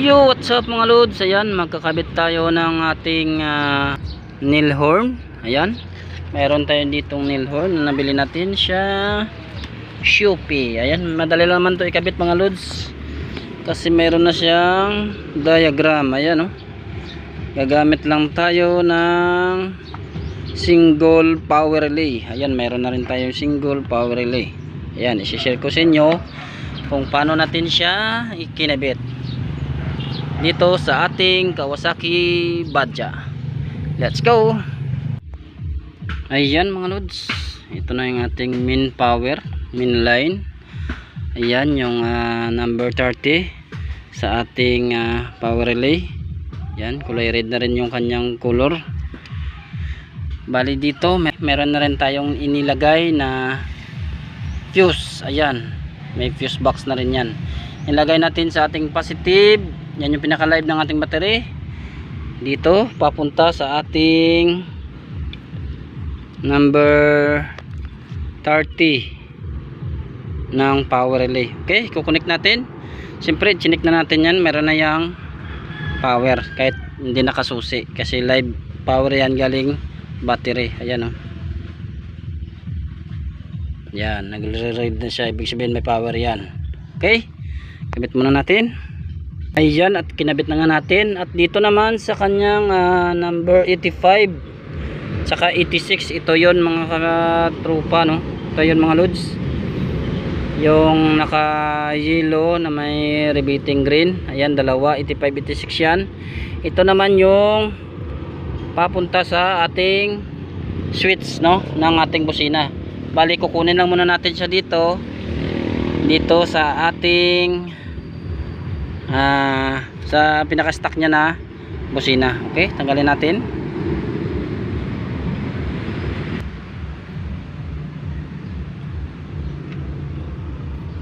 Yo, what's up mga lods? Ayan, magkakabit tayo ng ating uh, nail horn. Ayan. Meron tayo ditong nail horn na nabili natin siya Shopee. Ayan, madali lang naman to ikabit mga lods. Kasi meron na siyang diagram. Ayan, oh. Gagamit lang tayo ng single power relay. Ayan, meron na rin tayong single power relay. Ayan, isi-share ko sa inyo kung paano natin siya ikinabit dito sa ating Kawasaki Badja. Let's go! Ayan mga lods. Ito na yung ating main power main line. Ayan yung ah, number 30 sa ating ah, power relay. Yan kulay red na rin yung kanyang color. Bali dito mer meron na rin tayong inilagay na fuse. Ayan may fuse box na rin yan. Ilagay natin sa ating positive yan yung pinaka live ng ating battery. Dito papunta sa ating number 30 ng power relay. Okay kukunik natin. Siyempre chinik na natin yan. Meron na yung power kahit hindi nakasusi. Kasi live power yan galing battery. Ayan o oh. yan nagre-read na siya. Ibig sabihin may power yan. Okay kabit muna natin ayan at kinabit na nga natin. At dito naman sa kanyang ah, number 85 saka 86 ito yon mga katrupa no? Ito yon mga lods. Yung naka yellow na may rebating green. Ayan dalawa 85 86 yan. Ito naman yung papunta sa ating switch no? Ng ating busina. Bali kukunin lang muna natin siya dito. Dito sa ating ah, sa pinaka stock niya na busina. Okay tanggalin natin.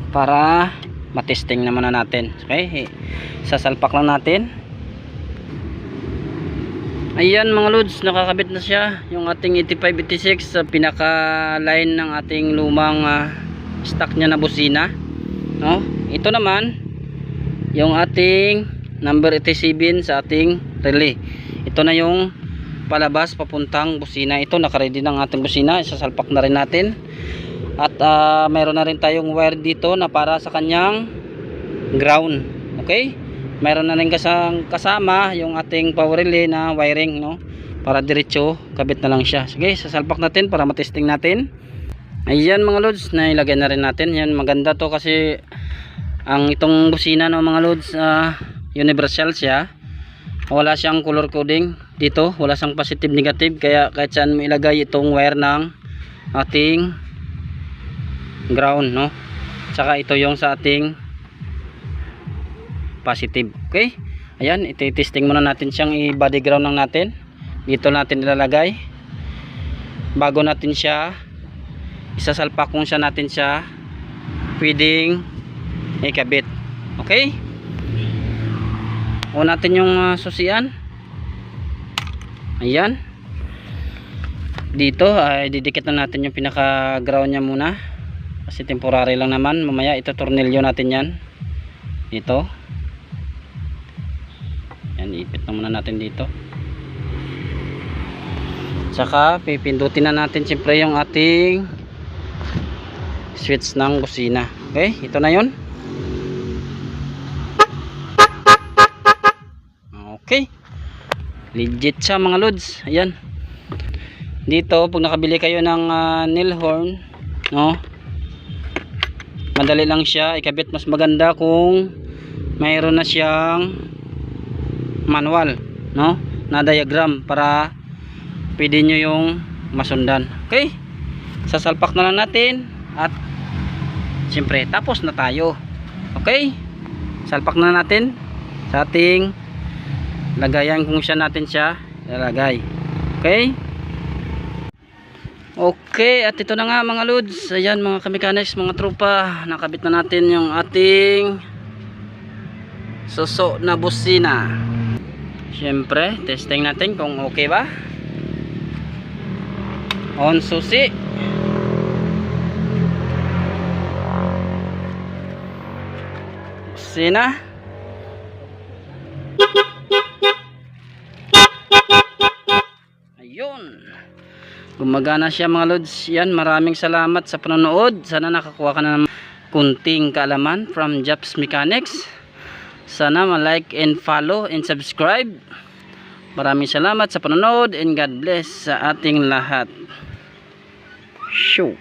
Para matesting naman na natin. Okay sasalpak lang natin. Ayan mga lods nakakabit na siya. Yung ating 8586 sa pinaka line ng ating lumang ah, stock niya na busina. No? Ito naman yung ating number 87 sa ating relay. Ito na yung palabas papuntang busina. Ito nakaready ng ating busina. Isasalpak na rin natin. At ah, mayroon na rin tayong wire dito na para sa kanyang ground. Okay? Mayroon na rin kasang, kasama yung ating power relay na wiring no? Para diretso kabit na lang siya. Sige sasalpak natin para matesting natin. Ayan mga loads na ilagay na rin natin. Yan maganda to kasi ang itong busina ng mga loads ah, universal siya. Wala siyang color coding dito. Wala siyang positive negative. Kaya kahit saan mo ilagay itong wire ng ating ground no? Tsaka ito yung sa ating positive. Okay? Ayan iti-testing muna natin siyang i-body ground lang natin. Dito natin ilalagay. Bago natin siya isasalpak kung siya natin siya pwedeng ikabit. Okay? O natin yung uh, susian. Ayan. Dito ay didikit na natin yung pinaka ground nya muna. Kasi temporary lang naman. Mamaya ito tornilyo natin yan. Ito yan ipit na muna natin dito. Tsaka pipindutin na natin siyempre yung ating switch ng busina okay? Ito na yon okay. Legit siya mga lods. Ayan. Dito pag nakabili kayo ng uh, nail horn no? Madali lang siya. Ikabit mas maganda kung mayroon na siyang manual no? Na diagram para pwede nyo yung masundan. Okay? Sasalpak na lang natin at siyempre tapos na tayo. Okay? Salpak na natin sa ating lagayan kung siya natin siya lalagay okay Okay, at ito na nga mga loads. Ayan mga kamekanis, mga tropa. Nakabit na natin yung ating suso na busina. Siyempre, testing natin kung okay ba. On susi. Busina. Gumagana siya mga lods. Yan maraming salamat sa panonood. Sana nakakuha ka na ng kunting kaalaman from Japs Mechanics. Sana ma-like and follow and subscribe. Maraming salamat sa panonood and God bless sa ating lahat. Show.